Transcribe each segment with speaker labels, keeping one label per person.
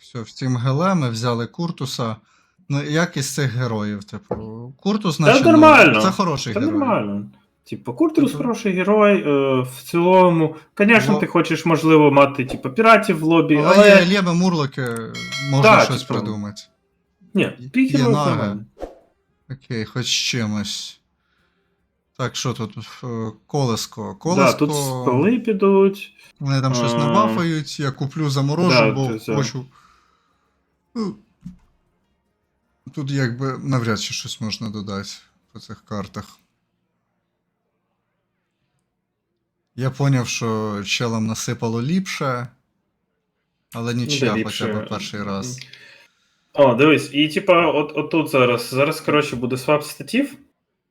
Speaker 1: Все, втім, Геле, ми взяли Куртуса. Ну, як із цих героїв, типу. Куртус,
Speaker 2: Та
Speaker 1: наче, ну,
Speaker 2: нормально.
Speaker 1: це хороший
Speaker 2: Це
Speaker 1: герой.
Speaker 2: нормально. Типу, Куртус
Speaker 1: Тобто-
Speaker 2: хороший герой. Е, в цілому, звісно,
Speaker 1: Во-
Speaker 2: ти хочеш, можливо, мати типу, піратів в лобі,
Speaker 1: Але,
Speaker 2: але.
Speaker 1: є Лєбе Мурлоки, можна
Speaker 2: Так,
Speaker 1: щось
Speaker 2: типу,
Speaker 1: придумати.
Speaker 2: Ні,
Speaker 1: Нага.
Speaker 2: нормально.
Speaker 1: Окей, хоч чимось. Так, що тут? Е, Колеско.
Speaker 2: Да, тут спали підуть.
Speaker 1: Вони там щось
Speaker 2: А.
Speaker 1: набафають, я куплю заморожу,
Speaker 2: Да,
Speaker 1: бо
Speaker 2: це- це.
Speaker 1: хочу. Ну, Тут якби навряд чи щось можна додати по цих картах. Я поняв, що челам насипало ліпше, але нічия
Speaker 2: ліпше.
Speaker 1: хоча б перший раз.
Speaker 2: О, дивись, і типа, от, от тут зараз. Зараз, коротше, буде свап статів.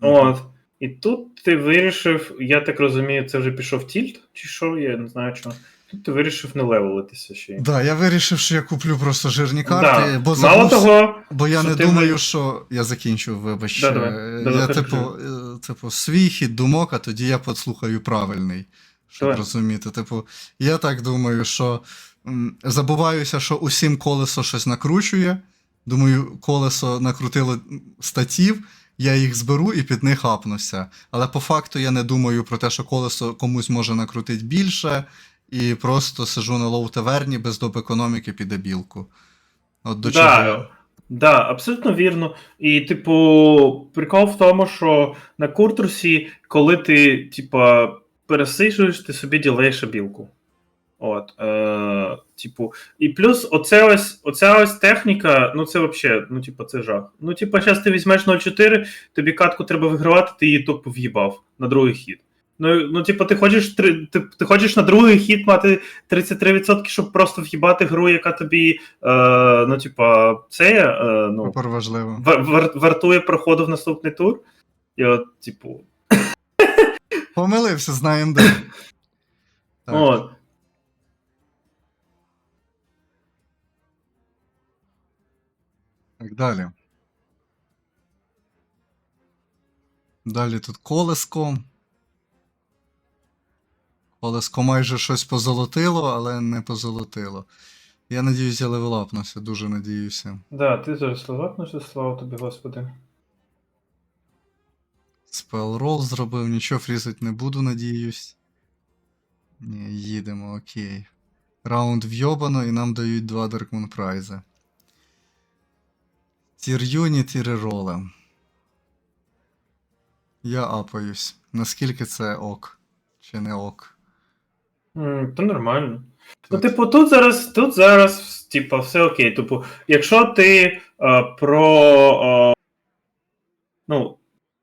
Speaker 2: От. І тут ти вирішив, я так розумію, це вже пішов тільт, чи що, я не знаю чого. Тут ти вирішив не левелитися ще.
Speaker 1: Да, я вирішив, що я куплю просто жирні карти,
Speaker 2: Да.
Speaker 1: бо
Speaker 2: Мало
Speaker 1: забув,
Speaker 2: того,
Speaker 1: бо я не думаю,
Speaker 2: ви-
Speaker 1: що я закінчу, вибач.
Speaker 2: Да, давай.
Speaker 1: Е,
Speaker 2: Да,
Speaker 1: я, типу, е, типу, свій хід думок, а тоді я послухаю правильний. Щоб
Speaker 2: Давай.
Speaker 1: розуміти. Типу, я так думаю, що м, забуваюся, що усім колесо щось накручує. Думаю, колесо накрутило статів, я їх зберу і під них апнуся. Але по факту я не думаю про те, що колесо комусь може накрутити більше, і просто сижу на лоу таверні без доп економіки під дебілку. От до чого.
Speaker 2: Да, да, абсолютно вірно. І, типу, прикол в тому, що на куртрусі, коли ти, типа, пересижуєш, ти собі ділаєш білку. От, е, типу, і плюс оце ось, оця ось техніка, ну це взагалі, ну, типу, це жах. Ну, типу, зараз ти візьмеш 0,4, тобі катку треба вигравати, ти її тупо в'їбав на другий хід. Ну, ну, типу, ти хочеш, ти, ти хочеш на другий хід мати 33%, щоб просто в'їбати гру, яка тобі, е, ну, типа, це, е, ну,
Speaker 1: важливо.
Speaker 2: вар- вар- вартує проходу в наступний тур. І от, типу,
Speaker 1: Помилився, знаємо де. Так.
Speaker 2: от.
Speaker 1: Так, далі. Далі тут колеско. Колеско майже щось позолотило, але не позолотило. Я надіюсь, я левелапнуся, дуже надіюся.
Speaker 2: Да, ти зараз леватнешся, слава тобі, Господи.
Speaker 1: Спел рол зробив, нічого фрізати не буду, надіюсь. Ні, їдемо, окей. Раунд вйобано і нам дають два Даркмун Прайзи. Тір юніт і рероли. Я апаюсь. Наскільки це ок? Чи не ок?
Speaker 2: Та нормально. Ну, типу, тут зараз, тут зараз, типу, все окей. Типу, якщо ти е, про. Е, ну,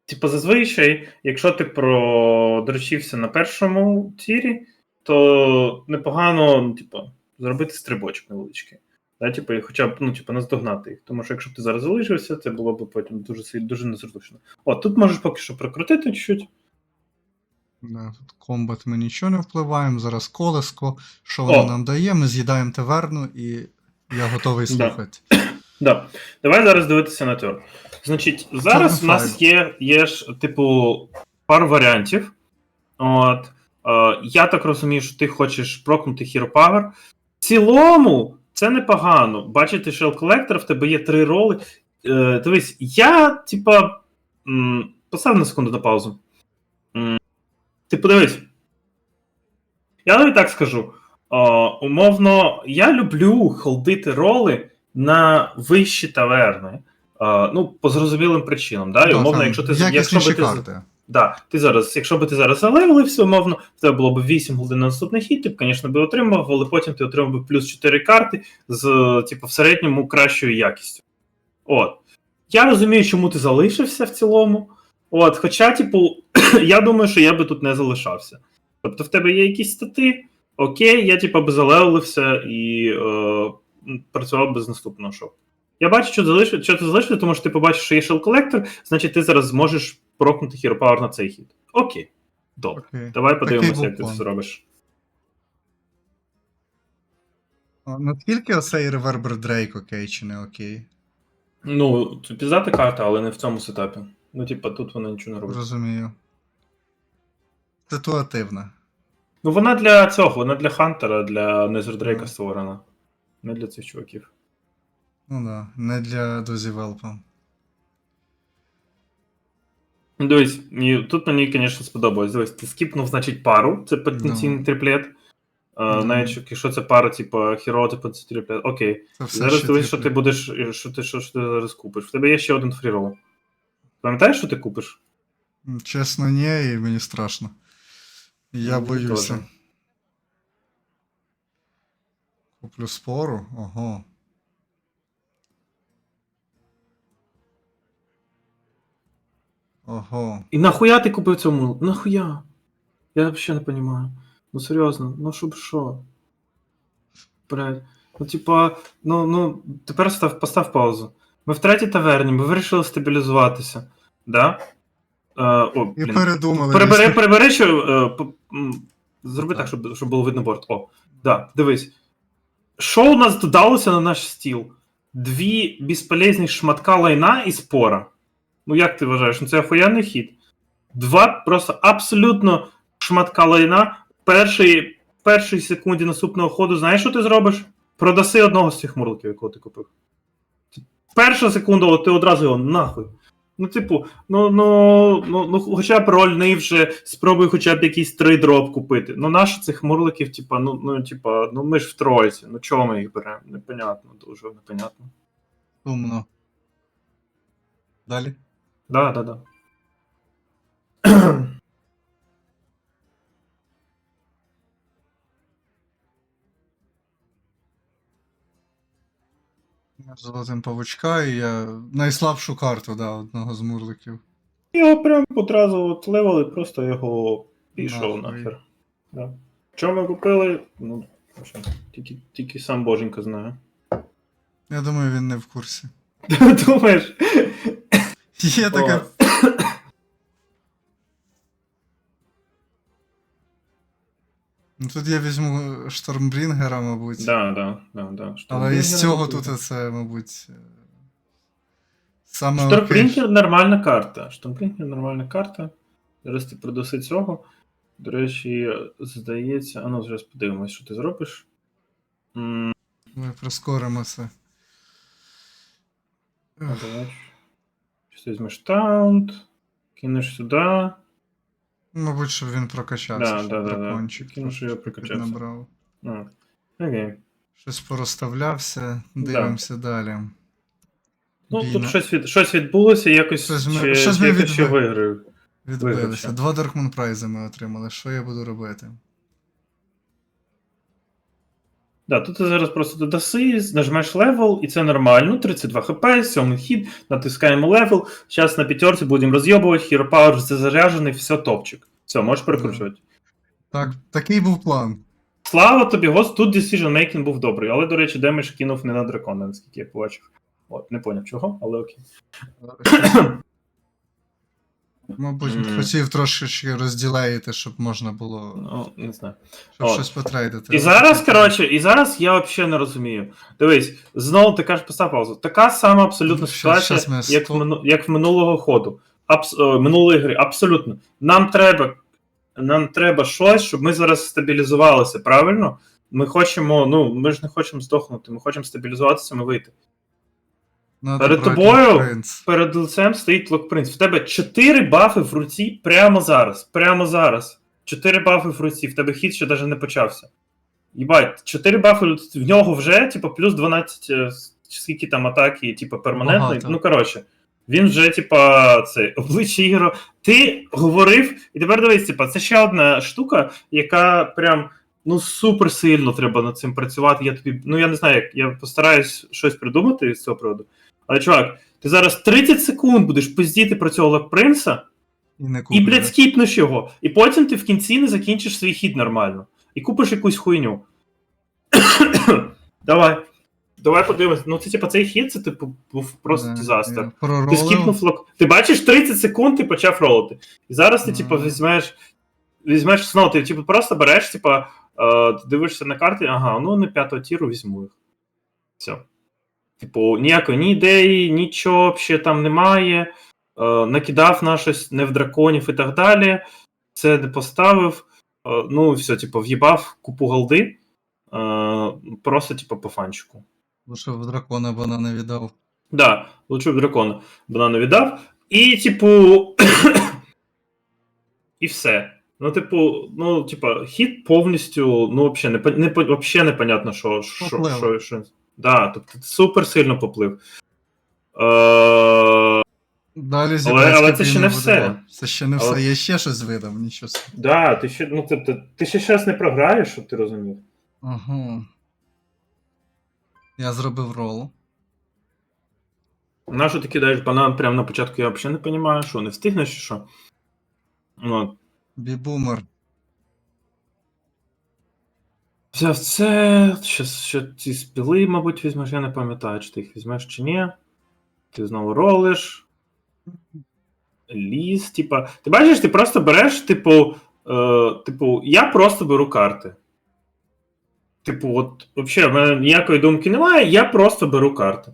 Speaker 2: типу, зазвичай, якщо ти продрочився на першому тірі, то непогано, ну, типу, зробити стрибочок невеличкий. Да, типу, і хоча б ну, типу, наздогнати їх. Тому що якщо б ти зараз залишився, це було б потім дуже дуже незручно. От, тут можеш поки що прокрутити чуть-чуть.
Speaker 1: Да, тут комбат ми нічого не впливаємо. Зараз колеско. Що воно
Speaker 2: О.
Speaker 1: нам дає? Ми з'їдаємо таверну і я готовий слухати.
Speaker 2: Да. Давай зараз дивитися на тур. Значить, зараз у нас є, є ж, типу, пару варіантів. От. Е, я так розумію, що ти хочеш прокнути Hero Power. В цілому, це непогано. Бачите, Shell Collector, в тебе є три роли. Е, дивись, я, типа, м, постав на секунду на паузу. Ти подивись. Я навіть так скажу. Е, умовно, я люблю холдити роли на вищі таверни. Е, ну, по зрозумілим причинам. Да? І, умовно, якщо ти якщо би ти, да, ти зараз, якщо би ти зараз залевелився, умовно, в тебе було б 8 годин на наступний хід, ти б, звісно, би отримав, але потім ти отримав би плюс 4 карти з, типу, в середньому кращою якістю. От. Я розумію, чому ти залишився в цілому. От, хоча, типу, я думаю, що я би тут не залишався. Тобто, в тебе є якісь стати, окей, я типу, би залевелився і е, працював би з наступного шоу. Я бачу, що залишив, що ти залишився, тому що ти побачиш, що є Shell Collector, значить ти зараз зможеш прокнути Hero Power на цей хід. Окей. Добре.
Speaker 1: Окей.
Speaker 2: Давай подивимося, як ти це зробиш.
Speaker 1: Наскільки оцей ревербер Дрейк окей чи не окей?
Speaker 2: Ну, це піздата карта, але не в цьому сетапі. Ну, типа, тут вона нічого не робить.
Speaker 1: Розумію. Ситуативна.
Speaker 2: Ну, вона для цього, вона для Хантера, для Незердрейка створена. Не для цих чуваків.
Speaker 1: Ну да, не для дозівелпа.
Speaker 2: Ну, Дивись, і тут мені, звісно, сподобалось. Дивись, ти скіпнув, значить, пару, це потенційний
Speaker 1: Да.
Speaker 2: триплет. А. Навіть якщо це пара, типу, хіро, це потенційний триплет. Окей.
Speaker 1: Це все
Speaker 2: Зараз
Speaker 1: ще
Speaker 2: дивись, що ти будеш, що ти, що, що ти зараз купиш. В тебе є ще один фрірол. Пам'ятаєш, що ти купиш?
Speaker 1: Чесно, ні, і мені страшно. Я
Speaker 2: Мені
Speaker 1: боюся. Куплю спору? Ого. Ого.
Speaker 2: І нахуя ти купив цьому? Нахуя? Я взагалі не розумію. Ну серйозно, ну щоб що? Блядь. Ну, типа, ну, ну, тепер став, постав паузу. Ми в третій таверні, ми вирішили стабілізуватися. Да? Е, о,
Speaker 1: І
Speaker 2: блін.
Speaker 1: передумали.
Speaker 2: Перебери, перебери, що. Е, п- м, зроби так, щоб, щоб було видно борт. О, да, дивись. Що у нас додалося на наш стіл? Дві безполезні шматка лайна і спора. Ну, як ти вважаєш? Ну це охуєнний хід. Два просто абсолютно шматка лайна. Перший, першій секунді наступного ходу, знаєш, що ти зробиш? Продаси одного з цих мурликів, якого ти купив. Перша секунда, от ти одразу його нахуй. Ну, типу, ну, ну, ну, ну хоча б рольний вже спробуй хоча б якийсь три дроп купити. Ну, наш цих мурликів, типа, ну, ну, типа, ну ми ж в тройці. Ну чого ми їх беремо? Непонятно, дуже непонятно.
Speaker 1: Сумно. Далі.
Speaker 2: Да, да, да.
Speaker 1: Золотим павучка, і я найслабшу карту, да, одного з мурликів.
Speaker 2: Його прям одразу от левели, просто його пішов
Speaker 1: Нахуй.
Speaker 2: нахер. Да. Що ми купили? Ну, що, тільки, тільки сам Боженька знає.
Speaker 1: Я думаю, він не в курсі.
Speaker 2: Думаєш?
Speaker 1: Є така. Ну тут я візьму Штормбрінгера, мабуть.
Speaker 2: Да, да, да, да.
Speaker 1: Але із цього тут це, мабуть. е, Саме
Speaker 2: Штормбрінгер нормальна карта. Штормбрінгер нормальна карта. Зараз ти продаси цього. До речі, здається. А ну, зараз подивимось, що ти зробиш. М,
Speaker 1: Ми прискоримо це.
Speaker 2: а давай. Щось ти візьмеш таунт, кинеш сюди.
Speaker 1: Мабуть, щоб він прокачався.
Speaker 2: Да,
Speaker 1: щоб
Speaker 2: да, да, да.
Speaker 1: дракончик
Speaker 2: що я прокачався.
Speaker 1: Набрав.
Speaker 2: А, окей.
Speaker 1: Щось порозставлявся, дивимося далі.
Speaker 2: Ну,
Speaker 1: Бійна.
Speaker 2: тут щось, від, щось відбулося, якось
Speaker 1: Щось ми-
Speaker 2: чи,
Speaker 1: щось ми
Speaker 2: якось ще виграю.
Speaker 1: Відбилися. Два Даркмун прайзи ми отримали. Що я буду робити?
Speaker 2: Да, тут ти зараз просто додаси, нажмеш левел, і це нормально. 32 хп, сьомий хід, натискаємо левел. Зараз на п'ятерці будемо розйобувати, Power вже заряджений, все топчик. Все, можеш перекручувати.
Speaker 1: Так, такий був план.
Speaker 2: Слава тобі, гост, тут decision making був добрий, але, до речі, демедж кинув не на дракона, наскільки я побачив. От, не поняв чого, але окей.
Speaker 1: Мабуть,
Speaker 2: Мгм.
Speaker 1: хотів трошечки розділеїти, щоб можна було
Speaker 2: Ну, не знаю.
Speaker 1: щоб
Speaker 2: От.
Speaker 1: щось потрейдити.
Speaker 2: І зараз, коротше, і зараз я взагалі не розумію. Дивись, знову ти кажеш, постав паузу. Така сама абсолютно ситуація,
Speaker 1: щас ми
Speaker 2: як, в
Speaker 1: стоп.
Speaker 2: мину, як в минулого ходу. Абс, о, минулої гри. Абсолютно. Нам треба, нам треба щось, щоб ми зараз стабілізувалися, правильно? Ми хочемо, ну, ми ж не хочемо здохнути, ми хочемо стабілізуватися, ми вийти.
Speaker 1: Надо
Speaker 2: перед
Speaker 1: брати
Speaker 2: тобою?
Speaker 1: принц.
Speaker 2: Перед лицем стоїть Локпринц. В тебе 4 бафи в руці прямо зараз. Прямо зараз. 4 бафи в руці, в тебе хід ще навіть не почався. Їбать, 4 бафи в нього вже, типу, плюс 12, е, скільки там атаки, типу, перманентної.
Speaker 1: Багато.
Speaker 2: Ну, коротше, він вже, типа, це обличчя ігро. Ти говорив, і тепер дивись, типа, це ще одна штука, яка прям. Ну, супер сильно треба над цим працювати. Я тобі, ну я не знаю, як я постараюсь щось придумати з цього приводу. Але, чувак, ти зараз 30 секунд будеш пиздіти про цього Локпринца,
Speaker 1: І не
Speaker 2: і, блядь, скіпнеш його. І потім ти в кінці не закінчиш свій хід нормально. І купиш якусь хуйню. Давай. Давай подивимось. Ну, це типа цей хід, це типу був просто
Speaker 1: Да,
Speaker 2: дизастер.
Speaker 1: я
Speaker 2: Ти скіпнув лок. Ти бачиш 30 секунд, ти почав ролити. І зараз ти,
Speaker 1: Мгм.
Speaker 2: типу, візьмеш. Візьмеш знову, ти типу, просто береш, типа, е, дивишся на карти, ага, ну не п'ятого тіру візьму їх. Все. Типу, ніякої ні ідеї, нічого ще там немає. Е, накидав на щось не в драконів і так далі. Це не поставив. Е, ну, все, типу, в'їбав купу голди. Е, просто, типу, по фанчику.
Speaker 1: Лише в дракона банана віддав.
Speaker 2: Да, лучше б дракона банану віддав. І, типу. і все. Ну, типу, ну, типа, хід повністю, ну, взагалі, не, не, вообще непонятно, що, що, що, що. Да, тобто супер сильно поплив. Е,
Speaker 1: Далі
Speaker 2: Але- але це ще не все.
Speaker 1: Це ще не
Speaker 2: Але-
Speaker 1: все. Я ще щось видав, нічого. собі.
Speaker 2: да, ти ще, ну, тобто, ти ще щас не програєш, щоб ти розумів.
Speaker 1: Ага. Я зробив рол.
Speaker 2: На що ти кидаєш банан прямо на початку, я взагалі не розумію, що не встигнеш чи що. От.
Speaker 1: Бібумер.
Speaker 2: Це. Щас ще ці спіли, мабуть, візьмеш. Я не пам'ятаю, чи ти їх візьмеш чи ні. Ти знову ролиш. Ліс, типа. Ти бачиш, ти просто береш, типу. Е, типу, я просто беру карти. Типу, от, взагалі, в мене ніякої думки немає, я просто беру карти.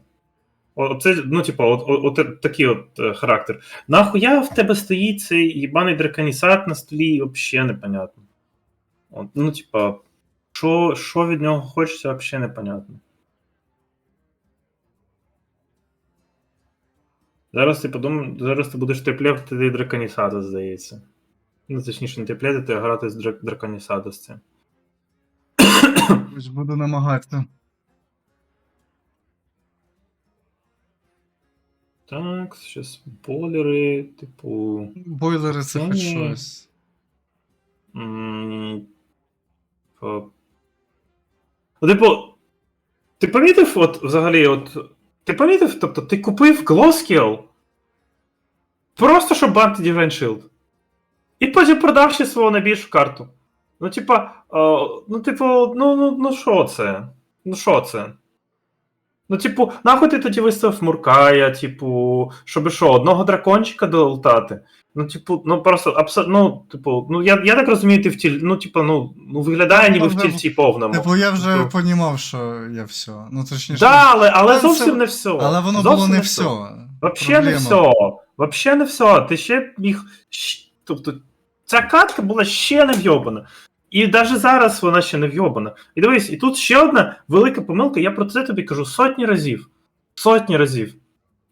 Speaker 2: Оце, ну, типу, от, от, от такий от е, характер. Нахуя в тебе стоїть цей їбаний драконісат на столі, взагалі непонятно. От, ну, типа, що, що від нього хочеться, взагалі непонятно. Зараз ти подум... зараз ти будеш теплети драконісада, здається. Ну, точніше, не теплети, а грати з драк... драконісада з цим.
Speaker 1: Буду намагатися.
Speaker 2: Так, зараз болери, типу.
Speaker 1: Бойлери це хоч щось.
Speaker 2: м, по- Ну, Типу, ти помітив, от взагалі, от. Ти помітив, тобто, ти купив Glowskill просто щоб банти Divine Shield. І потім продав ще свою найбільшу карту. Ну, типа, ну, типу, ну, ну, ну що це? Ну що це? Ну, типу, нахуй ти тоді виставив Муркая, типу, щоб що, одного дракончика долутати? Ну, типу, ну просто абсолютно, ну, типу, ну я, я так розумію, ти в тіль, ну, типу, ну, ну виглядає ніби в
Speaker 1: Ну,
Speaker 2: тільці повному.
Speaker 1: Типу, я вже
Speaker 2: Типу.
Speaker 1: понімав, що я все. Ну, точніше.
Speaker 2: Да, але, але
Speaker 1: Це-
Speaker 2: зовсім не все.
Speaker 1: Але воно
Speaker 2: Зовсім
Speaker 1: було не все.
Speaker 2: Вообще не все. Вообще не все. Ти ще міг. Тобто, ця катка була ще не вйобана. І навіть зараз вона ще не вйобана. І дивись, і тут ще одна велика помилка, я про це тобі кажу сотні разів. Сотні разів.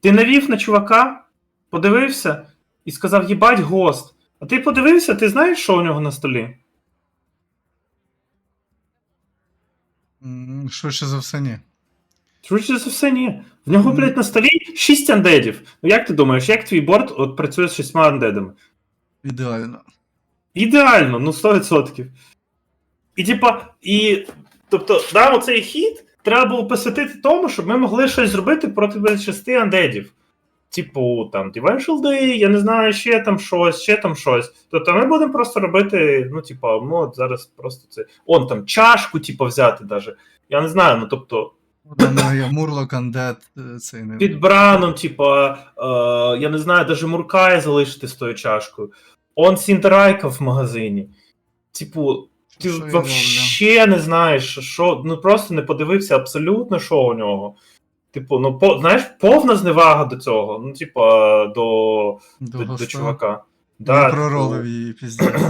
Speaker 2: Ти навів на чувака, подивився і сказав: їбать гост. А ти подивився, ти знаєш, що у нього на столі?
Speaker 1: Швидше за все, ні.
Speaker 2: Швидше за все, ні. В нього, блядь, на столі 6 андедів. Ну як ти думаєш, як твій борт от працює з шістьма андедами?
Speaker 1: Ідеально.
Speaker 2: Ідеально, ну 100%. І типа, і. Тобто, да, оцей хід треба було посвятити тому, щоб ми могли щось зробити проти шести андедів. Типу, там, Divine Shield, я не знаю, ще там щось, ще там щось. Тобто ми будемо просто робити, ну, типа, ну, от зараз просто це. Он там чашку, типу, взяти даже. Я не знаю, ну тобто,
Speaker 1: Мурлок Андет, е, цей не.
Speaker 2: під браном, типа, е, я не знаю, даже Муркая залишити з тою чашкою. Он Сінтерайка в магазині. Типу, ти
Speaker 1: Що я
Speaker 2: вообще не знаєш, що, ну просто не подивився абсолютно, що у нього. Типу, ну, по, знаєш, повна зневага до цього. Ну, типа, до,
Speaker 1: До,
Speaker 2: до, до чувака.
Speaker 1: Не проролив
Speaker 2: типу,
Speaker 1: її піздець.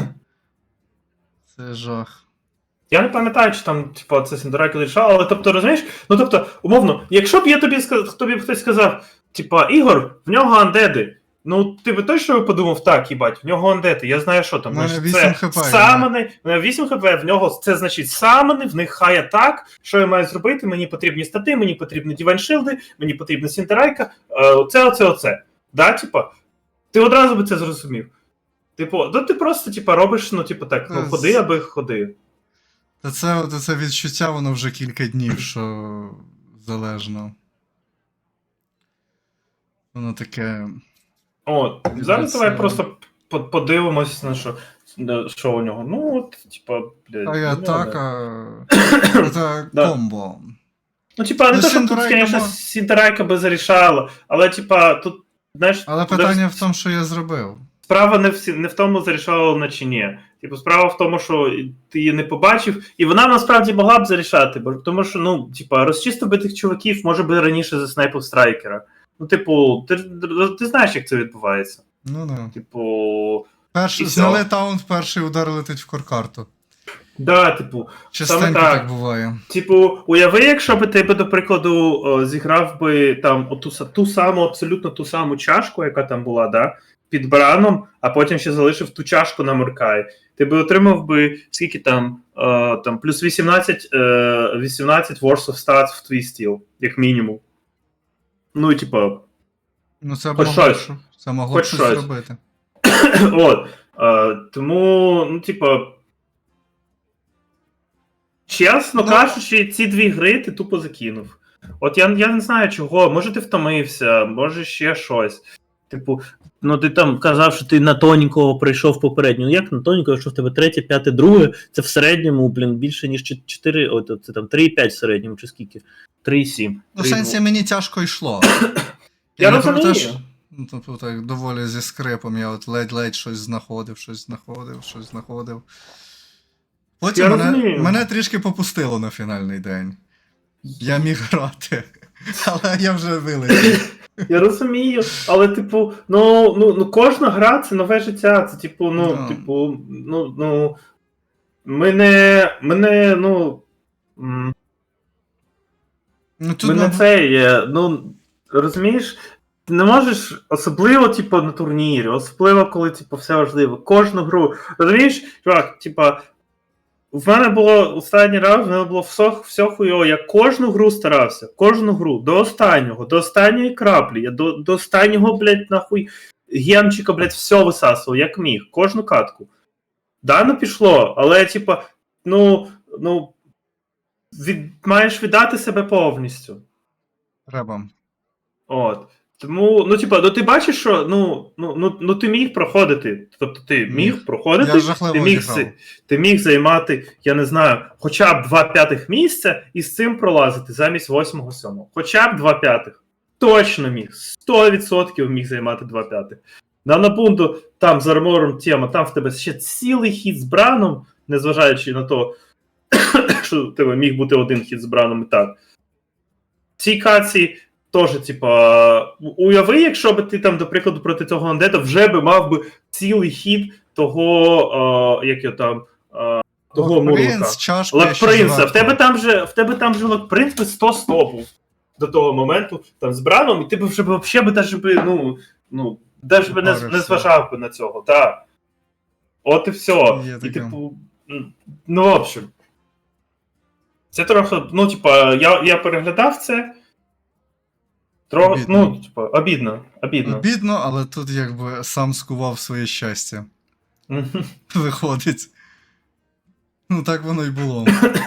Speaker 1: Це жах.
Speaker 2: Я не пам'ятаю, чи там, типу, це Сіндерайка рішав, але тобто, розумієш? Ну тобто, умовно, якщо б я тобі сказ- тобі б хтось сказав, типа, Ігор, в нього андеди. Ну, ти би точно подумав, так, їбать, в нього андети, я знаю, що там.
Speaker 1: У мене 8
Speaker 2: це
Speaker 1: хп,
Speaker 2: Самани, в нього 8 хп, в нього це значить самани, в них хая так. Що я маю зробити? Мені потрібні стати, мені потрібні діваншилди, мені потрібна Сінтерайка, е, оце, оце, оце. Да, типа, ти одразу би це зрозумів. Типу, ну ти просто, типа, робиш, ну, типу, так, ну, ходи, аби ходи.
Speaker 1: Та це, це відчуття, воно вже кілька днів, що залежно. Воно таке.
Speaker 2: От, зараз давай просто по- подивимось на що, на що у нього. Ну, от, типа, блядь.
Speaker 1: Та й
Speaker 2: ну,
Speaker 1: атака. Це
Speaker 2: Да.
Speaker 1: комбо.
Speaker 2: Ну, типа, не
Speaker 1: Ну,
Speaker 2: то, що тут,
Speaker 1: Сінтерайка
Speaker 2: звісно, Сінтерайка би зарішала, але, типа, тут, знаєш,
Speaker 1: Але
Speaker 2: тут
Speaker 1: питання в тому, що я зробив.
Speaker 2: справа не в, сі- не в тому, зарішала вона чи ні. Типу, справа в тому, що ти її не побачив, і вона насправді могла б зарішати, бо тому що, ну, типа, розчистив би тих чуваків, може би раніше заснайпив страйкера. Ну, типу, ти, ти знаєш, як це відбувається.
Speaker 1: Ну да.
Speaker 2: Типу.
Speaker 1: Перший, зняли таунт, перший удар летить в коркарту.
Speaker 2: Да, типу,
Speaker 1: Частенько
Speaker 2: так.
Speaker 1: так буває.
Speaker 2: Типу, уяви, якщо би ти би, до прикладу, зіграв би там оту ту саму, абсолютно ту саму чашку, яка там була, да, під браном, а потім ще залишив ту чашку на Муркай. Ти би отримав би скільки там, е, там плюс 18, е, 18 worth of stats в твій стіл, як мінімум. Ну, і типу,
Speaker 1: Ну це
Speaker 2: Хоч
Speaker 1: могло,
Speaker 2: щось.
Speaker 1: що- це могло
Speaker 2: Хоч
Speaker 1: щось
Speaker 2: щось.
Speaker 1: зробити.
Speaker 2: От. А, тому, ну, типа. Чесно
Speaker 1: Ну.
Speaker 2: кажучи, ці дві гри ти тупо закинув. От я, я не знаю чого, може ти втомився, може ще щось. Типу, ну ти там казав, що ти на тоненького прийшов попередньо. Ну як на тоненького, якщо в тебе третє, п'яте, друге, це в середньому, блін, більше, ніж 4, от це там 3,5 в середньому, чи скільки? 3,7.
Speaker 1: Ну, в сенсі мені тяжко йшло.
Speaker 2: Я розумію.
Speaker 1: що- тобто так доволі зі скрипом, я от ледь-ледь щось знаходив, щось знаходив, щось знаходив. Потім
Speaker 2: Я
Speaker 1: мене,
Speaker 2: розумію.
Speaker 1: мене трішки попустило на фінальний день. Я міг грати, але я вже вилетів.
Speaker 2: Я розумію, але, типу, ну, ну, ну кожна гра це нове життя. Це, типу, ну,
Speaker 1: Да.
Speaker 2: типу, ну, ну. Мене. Мене, ну.
Speaker 1: Ну, тут
Speaker 2: Мене
Speaker 1: ну,
Speaker 2: це є. Ну, розумієш, ти не можеш, особливо, типу, на турнірі, особливо, коли, типу, все важливо. Кожну гру. Розумієш, чувак, типа. В мене було останній раз, в мене було все, все хуйово. Я кожну гру старався, кожну гру, до останнього, до останньої краплі, я до, до останнього, блядь, нахуй, гемчика, блядь, все висасував, як міг, кожну катку. Да, не пішло, але, типа, ну, ну, від, маєш віддати себе повністю.
Speaker 1: треба.
Speaker 2: От. Тому, ну, типа, ну ти бачиш, що ну, ну, ну, ну ти міг проходити. Тобто ти міг
Speaker 1: Міг.
Speaker 2: проходити,
Speaker 1: Я
Speaker 2: ти міг,
Speaker 1: зіграв.
Speaker 2: ти міг займати, я не знаю, хоча б два п'ятих місця і з цим пролазити замість восьмого сьомого. Хоча б два п'ятих. Точно міг. 100% міг займати два п'ятих. На напункту там з армором тема, там в тебе ще цілий хід з браном, незважаючи на то, що в тебе міг бути один хід з браном і так. В цій каці теж, типа, уяви, якщо би ти там, до прикладу, проти цього андета вже би мав би цілий хід того, е, як його там, е, того Мурлока. В тебе там же, в тебе там же Лакпринц би 100 100 був до того моменту, там з Браном, і ти б вже б взагалі би даже би, ну, ну, даже би не, не зважав би на цього, так. От і все.
Speaker 1: Є
Speaker 2: І
Speaker 1: таке.
Speaker 2: типу, ну, в общем. Це трохи, ну, типа, я, я переглядав це. Трохи,
Speaker 1: Обідно.
Speaker 2: ну, типу, обідно, обідно.
Speaker 1: Обідно, але тут якби сам скував своє щастя. Виходить. Ну, так воно й було.